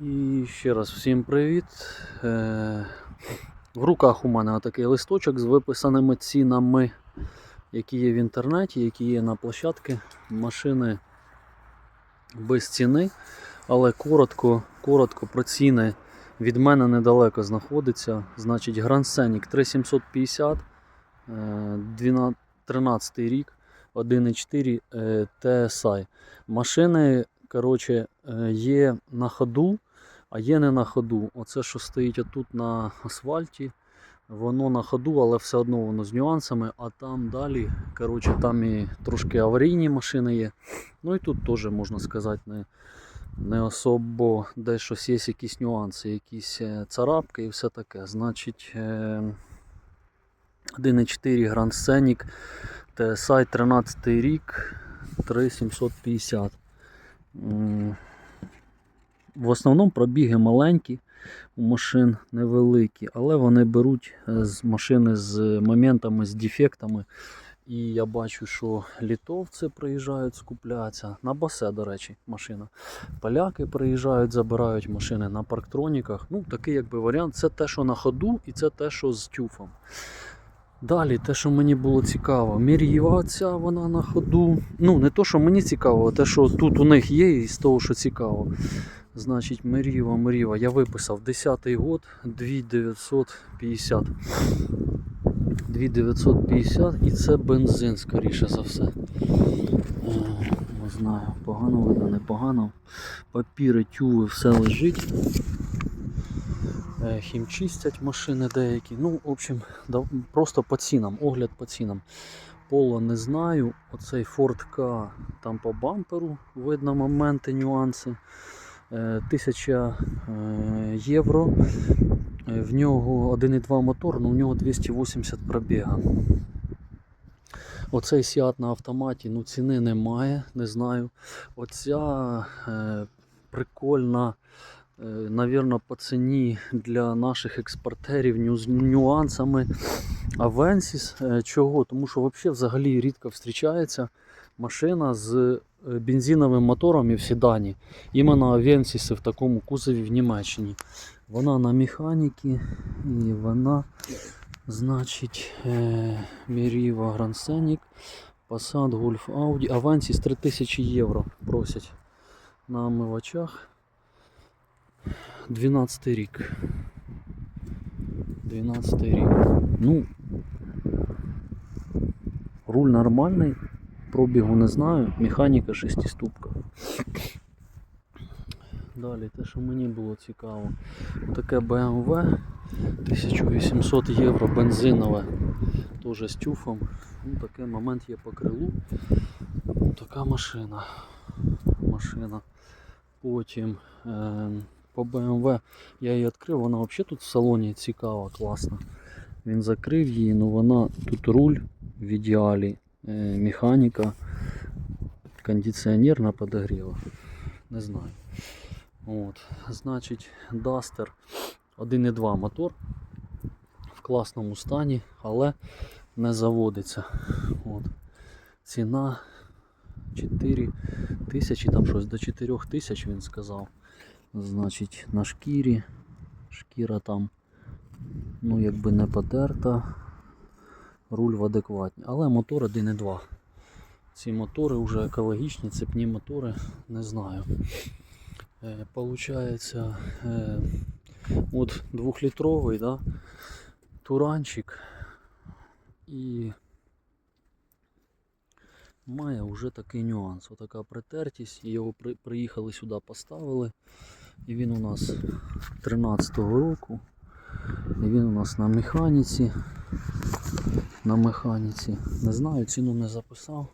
І ще раз всім привіт. Е, В руках у мене такий листочок з виписаними цінами, які є в інтернеті, які є на площадці. Машини без ціни, але коротко, коротко про ціни від мене недалеко знаходиться. Значить, Grand Scenic 3750, е, 12 13 рік, 1.4 е, TSI. Машини коротше, е, є на ходу, а є не на ходу. Оце, що стоїть отут на асфальті, воно на ходу, але все одно воно з нюансами. А там далі, коротше, там і трошки аварійні машини є. Ну і тут теж можна сказати, не, не особо де щось є якісь нюанси, якісь е, царапки і все таке. Значить, е, 1.4 Grand Scenic TSI 13 рік 3750. В основному пробіги маленькі, у машин невеликі, але вони беруть е, з машини з моментами, з дефектами. І я бачу, що літовці приїжджають скупляться. На басе, до речі, машина. Поляки приїжджають, забирають машини на парктроніках. Ну, такий якби варіант. Це те, що на ходу, і це те, що з тюфом. Далі, те, що мені було цікаво, Мір'єва ця вона на ходу. Ну, не то, що мені цікаво, а те, що тут у них є, і з того, що цікаво. Значить, Миріва, Миріва, я виписав 10-й год, 2950. 2950 і це бензин, скоріше за все. Е, Не знаю, погано видно, непогано. Папіри, тюви, все лежить. Е, Хімчистять машини деякі. Ну, в общем, просто по цінам, огляд по цінам. Поло не знаю. Оцей Ford K, там по бамперу видно моменти, нюанси. Е, 1000 е, євро. Е, В нього 1,2 мотор, але в нього 280 пробіга. Оцей Seat на автоматі, ну ціни немає, не знаю. Оця е, прикольна, навірно, по ціні для наших експортерів з нюансами. Е, чого? Тому що взагалі, взагалі рідко зустрічається машина з е, бензиновим мотором і в седані. Іменно Avensis в такому кузові в Німеччині. Вона на механіки і вона, значить, е, Grand Scenic, Passat, Golf Audi, Avensis 3000 євро просять на омивачах. 12 рік. 12 рік. Ну, руль нормальний, пробігу не знаю, механіка шестиступка. Далі, те, що мені було цікаво, таке BMW 1800 євро бензинове, теж з тюфом. Ну, такий момент є по крилу. Така машина. Машина. Потім е, по BMW я її відкрив, вона взагалі тут в салоні цікава, класна. Він закрив її, але вона тут руль в ідеалі, е, механіка, кондиціонер на подогрівах. Не знаю. От, значить, Duster 1.2 мотор в класному стані, але не заводиться. От. Ціна 4 тисячі, там щось до 4 тисяч він сказав. Значить, на шкірі. Шкіра там, ну, якби не потерта. Руль в адекватні. Але мотор 1.2. Ці мотори вже екологічні, цепні мотори, не знаю. Е, Получається, е, от двохлітровий, да, туранчик і має вже такий нюанс. Отака притертість. Його при, приїхали сюди, поставили. І він у нас 13-го року. І він у нас на механіці. На механіці. Не знаю, ціну не записав.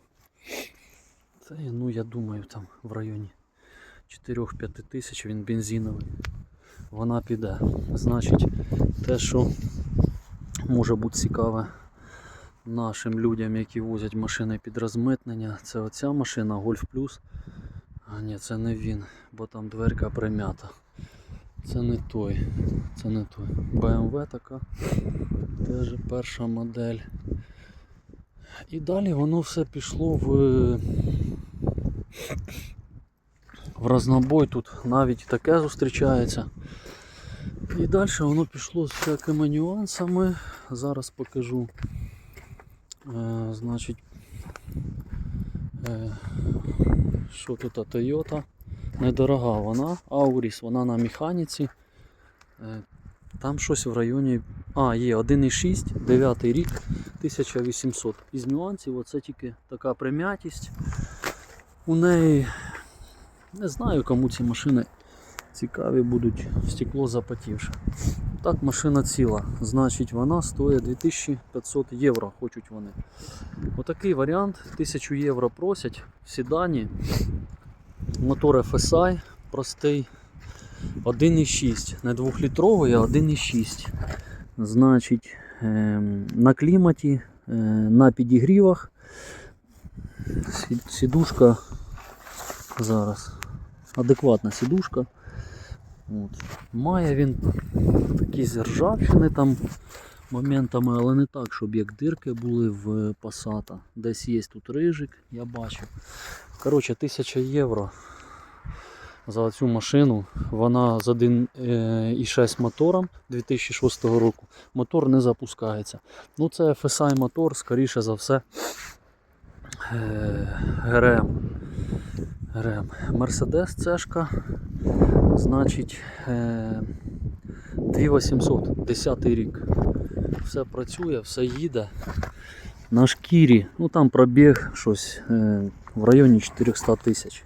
Це, ну я думаю, там в районі 4-5 тисяч він бензиновий. Вона піде. Значить, те, що може бути цікаве нашим людям, які возять машини під розмитнення, це оця машина Golf Plus. А ні, це не він, бо там дверка примята. Це не той. Це не той. BMW така. Теж перша модель. І далі воно все пішло в в разнобой тут навіть таке зустрічається. І далі воно пішло з всякими нюансами. Зараз покажу. Е, значить, е, що тут Toyota? Недорога вона, Auris, вона на механіці. Е, там щось в районі. А, є 1,6, 9 рік, 1800. Із нюансів оце тільки така прим'ятість. У неї не знаю, кому ці машини цікаві будуть, стекло запотівше. Так, машина ціла, значить вона стоїть 2500 євро, хочуть вони. Отакий варіант, 1000 євро просять в седані. Мотор FSI простий. 1,6, не 2-літровий, а 1,6. Значить, ем, на кліматі, е, на підігрівах. Сідушка зараз. Адекватна сідушка. От. Має він такі зержавчини там моментами, але не так, щоб як дирки були в Passat. Десь є тут рижик, я бачив. Коротше, 1000 євро за цю машину. Вона з 1,6 мотором 2006 року. Мотор не запускається. Ну це FSI мотор, скоріше за все. е, ГРМ. ГРМ. Мерседес цешка. Значить е, 2800, 10 рік. Все працює, все їде. На шкірі, ну там пробіг щось е, в районі 400 тисяч.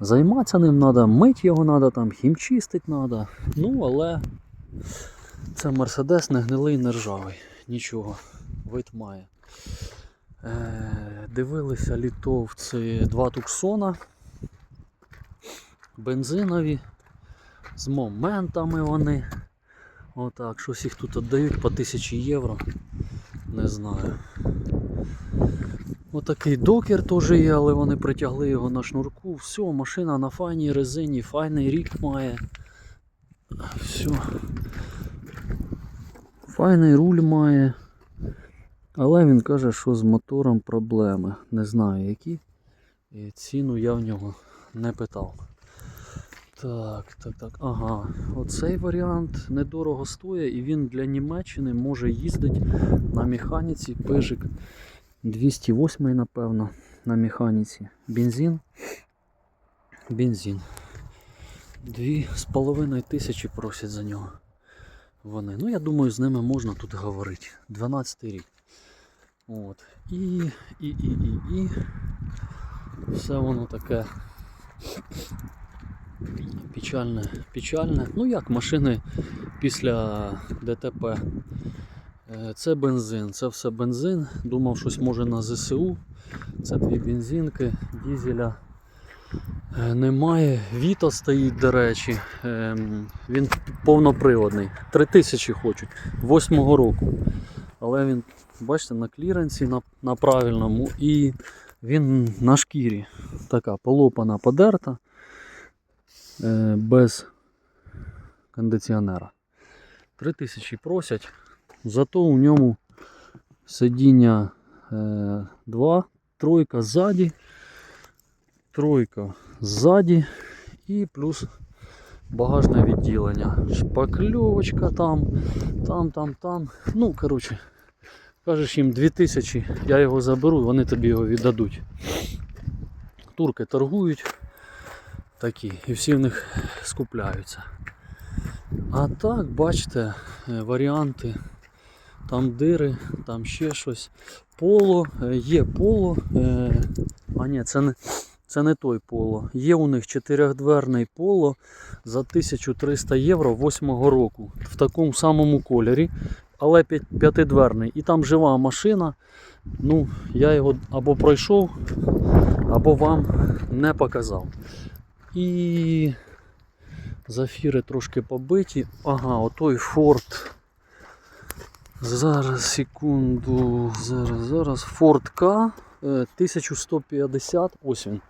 Займатися ним треба, мить його треба, там, хімчистить треба. Ну, але це Мерседес не гнилий, не ржавий. Нічого, вид має. Е, дивилися літовці два туксона. Бензинові. З моментами вони. Отак, щось їх тут віддають по 1000 євро. Не знаю. Отакий докер теж є, але вони притягли його на шнурку. Все, машина на файній резині, файний рік має. Все. Файний руль має. Але він каже, що з мотором проблеми. Не знаю які. І ціну я в нього не питав. Так, так, так. Ага. Оцей варіант недорого стоїть і він для Німеччини може їздити на механіці пижик 208 напевно, на механіці. Бензин. Бензин. Дві з половиною тисячі просять за нього. Вони. Ну, я думаю, з ними можна тут говорити. 12 рік. От. І, і, і, і, і. Все воно таке печальне, печальне. Ну як машини після ДТП. Е, Це бензин, це все бензин. Думав, щось може на ЗСУ. Це дві бензинки, дізеля е, немає. Віта стоїть, до речі. Ем, Він повноприводний. 3000 хочуть, 8-го року. Але він, бачите, на кліренсі, на, на правильному, і він на шкірі. Така полопана, подерта, е, без кондиціонера. 3000 просять. Зато у ньому сидіння 2, тройка ззаді, тройка ззаді і плюс багажне відділення. Шпакльовочка там, там, там, там. Ну, коротше, кажеш їм 2000, я його заберу, вони тобі його віддадуть. Турки торгують такі, і всі в них скупляються. А так, бачите, е, варіанти. Там дири, там ще щось. Поло, е, є поло. е, А ні, це не, це не той поло. Є у них чотирьохдверний поло за 1300 євро 8 року. В такому самому кольорі, але п'ятидверний. І там жива машина. Ну, я його або пройшов, або вам не показав. І зафіри трошки побиті. Ага, отой Ford. Зараз, секунду, зараз, зараз. Ford K 1150. Ось він.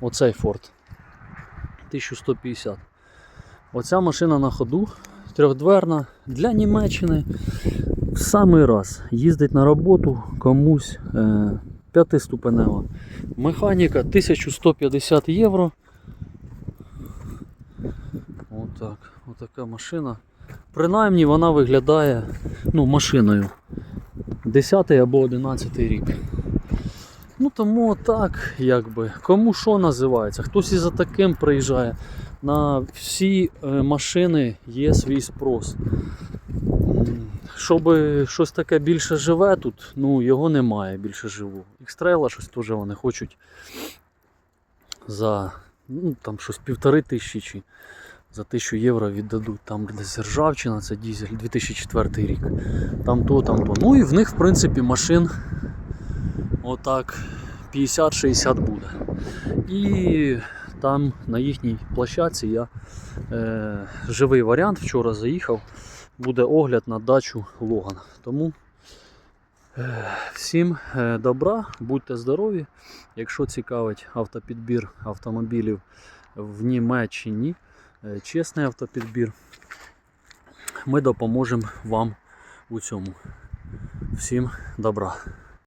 Оцей Ford. 1150. Оця машина на ходу. Трьохдверна для Німеччини. В самий раз їздить на роботу комусь е, п'ятиступенева. Механіка 1150 євро. Так, отака машина. Принаймні вона виглядає ну, машиною. 10 або 11 рік. Ну тому так, якби. Кому що називається. Хтось і за таким приїжджає. На всі е, машини є свій спрос. Щоб щось таке більше живе тут, ну його немає більше живу. Ікстрейла щось теж вони хочуть за ну, там щось півтори тисячі чи за тисячу євро віддадуть. Там десь ржавчина, це дізель 2004 рік. Там то, там то. Ну і в них, в принципі, машин отак 50-60 буде. І там на їхній площадці я е, живий варіант вчора заїхав. Буде огляд на дачу Логан. Тому е, всім е, добра, будьте здорові. Якщо цікавить автопідбір автомобілів в Німеччині, е, чесний автопідбір, ми допоможемо вам у цьому. Всім добра.